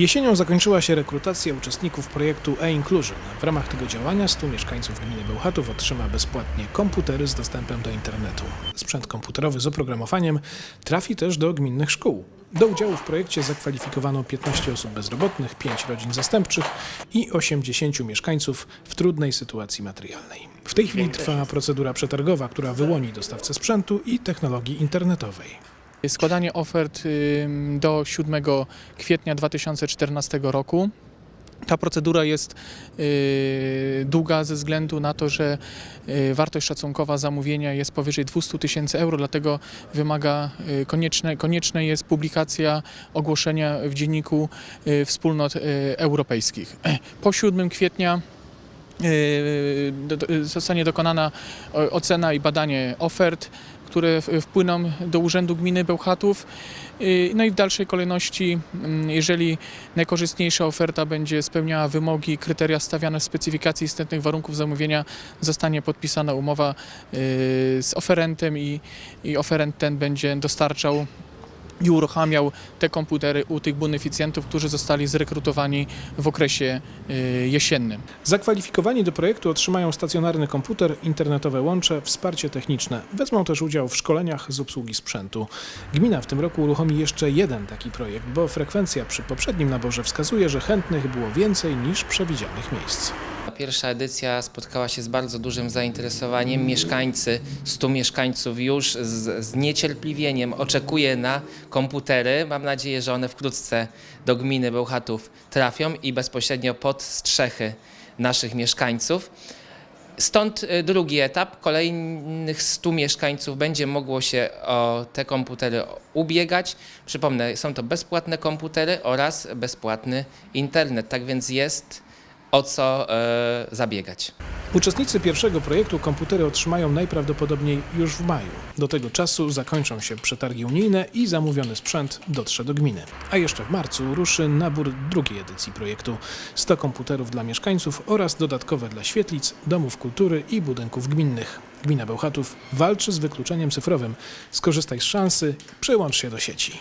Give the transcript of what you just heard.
Jesienią zakończyła się rekrutacja uczestników projektu e-Inclusion. W ramach tego działania 100 mieszkańców gminy Bełchatów otrzyma bezpłatnie komputery z dostępem do internetu. Sprzęt komputerowy z oprogramowaniem trafi też do gminnych szkół. Do udziału w projekcie zakwalifikowano 15 osób bezrobotnych, 5 rodzin zastępczych i 80 mieszkańców w trudnej sytuacji materialnej. W tej chwili trwa procedura przetargowa, która wyłoni dostawcę sprzętu i technologii internetowej. Składanie ofert do 7 kwietnia 2014 roku. Ta procedura jest y, długa ze względu na to, że y, wartość szacunkowa zamówienia jest powyżej 200 tysięcy euro, dlatego wymaga y, konieczne, konieczne jest publikacja ogłoszenia w dzienniku wspólnot europejskich. Po 7 kwietnia zostanie dokonana ocena i badanie ofert, które wpłyną do Urzędu Gminy Bełchatów. Y, No i w dalszej kolejności, mm, jeżeli najkorzystniejsza oferta będzie spełniała wymogi, kryteria stawiane w specyfikacji istotnych warunków zamówienia, zostanie podpisana umowa z oferentem i, i oferent ten będzie dostarczał i uruchamiał te komputery u tych beneficjentów, którzy zostali zrekrutowani w okresie y, jesiennym. Zakwalifikowani do projektu otrzymają stacjonarny komputer, internetowe łącze, wsparcie techniczne. Wezmą też udział w szkoleniach z obsługi sprzętu. Gmina w tym roku uruchomi jeszcze jeden taki projekt, bo frekwencja przy poprzednim naborze wskazuje, że chętnych było więcej niż przewidzianych miejsc. Pierwsza edycja spotkała się z bardzo dużym zainteresowaniem. Mieszkańcy, 100 mieszkańców już z, z niecierpliwieniem oczekuje na komputery. Mam nadzieję, że one wkrótce do gminy Bełchatów trafią i bezpośrednio pod strzechy naszych mieszkańców. Stąd y, drugi etap. Kolejnych 100 mieszkańców będzie mogło się o te komputery ubiegać. Przypomnę, są to bezpłatne komputery oraz bezpłatny internet. Tak więc jest o co e, zabiegać. Uczestnicy pierwszego projektu komputery otrzymają najprawdopodobniej już w maju. Do tego czasu zakończą się przetargi unijne i zamówiony sprzęt dotrze do gminy. A jeszcze w marcu ruszy nabór drugiej edycji projektu. 100 komputerów dla mieszkańców oraz dodatkowe dla świetlic, domów kultury i budynków gminnych. Gmina Bełchatów walczy z wykluczeniem cyfrowym. Skorzystaj z szansy, przyłącz się do sieci.